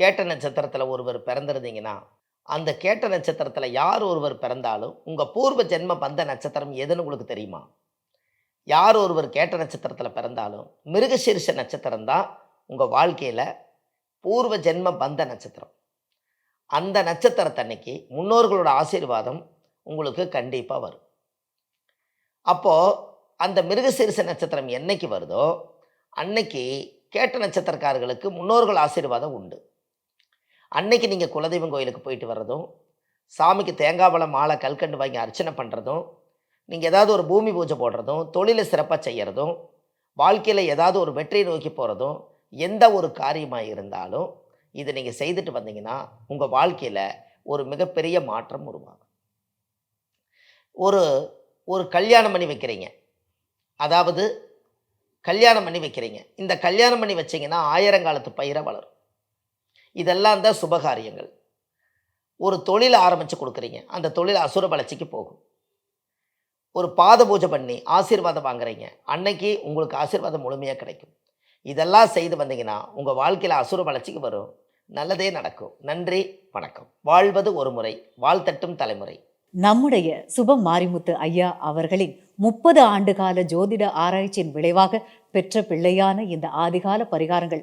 கேட்ட நட்சத்திரத்தில் ஒருவர் பிறந்திருந்தீங்கன்னா அந்த கேட்ட நட்சத்திரத்தில் யார் ஒருவர் பிறந்தாலும் உங்கள் பூர்வ ஜென்ம பந்த நட்சத்திரம் எதுன்னு உங்களுக்கு தெரியுமா? யார் ஒருவர் கேட்ட நட்சத்திரத்தில் பிறந்தாலும் மிருகசீர்ஷ நட்சத்திரம் தான் உங்கள் வாழ்க்கையில் பூர்வ ஜென்ம பந்த நட்சத்திரம். அந்த நட்சத்திரத்தன்னைக்கு முன்னோர்களோட ஆசீர்வாதம் உங்களுக்கு கண்டிப்பாக வரும். அப்போது அந்த மிருகசீரிச நட்சத்திரம் என்னைக்கு வருதோ அன்னைக்கு கேட்ட நட்சத்திரக்காரர்களுக்கு முன்னோர்கள் ஆசீர்வாதம் உண்டு. அன்னைக்கு நீங்கள் குலதெய்வம் கோயிலுக்கு போயிட்டு வர்றதும் சாமிக்கு தேங்காய் பழம் மாலை கல்கண்டு வாங்கி அர்ச்சனை பண்ணுறதும் நீங்கள் ஏதாவது ஒரு பூமி பூஜை போடுறதும் தொழிலை சிறப்பாக செய்கிறதும் வாழ்க்கையில் ஏதாவது ஒரு வெற்றியை நோக்கி போகிறதும் எந்த ஒரு காரியமாக இருந்தாலும் இதை நீங்கள் செய்துட்டு வந்தீங்கன்னா உங்கள் வாழ்க்கையில் ஒரு மிகப்பெரிய மாற்றம் உருவாகும். ஒரு ஒரு கல்யாணம் பண்ணி வைக்கிறீங்க. அதாவது கல்யாணம் பண்ணி வைக்கிறீங்க. இந்த கல்யாணம் பண்ணி வச்சிங்கன்னா ஆயிரங்காலத்து பயிரை வளரும். இதெல்லாம் தான் சுபகாரியங்கள். ஒரு தொழில் ஆரம்பித்து கொடுக்குறீங்க. அந்த தொழில் அசுர வளர்ச்சிக்கு போகும். ஒரு பாத பூஜை பண்ணி ஆசீர்வாதம் வாங்குறீங்க. அன்னைக்கு உங்களுக்கு ஆசீர்வாதம் முழுமையாக கிடைக்கும். இதெல்லாம் செய்து வந்தீங்கன்னா உங்கள் வாழ்க்கையில் அசுர வளர்ச்சிக்கு வரும். நல்லதே நடக்கும். நன்றி வணக்கம். வாழ்வது ஒரு முறை வாழ்த்தட்டும் தலைமுறை. நம்முடைய சுபம் மாரிமுத்து ஐயா அவர்களின் முப்பது ஆண்டுகால ஜோதிட ஆராய்ச்சியின் விளைவாக பெற்ற பிள்ளையான இந்த ஆதிகால பரிகாரங்கள்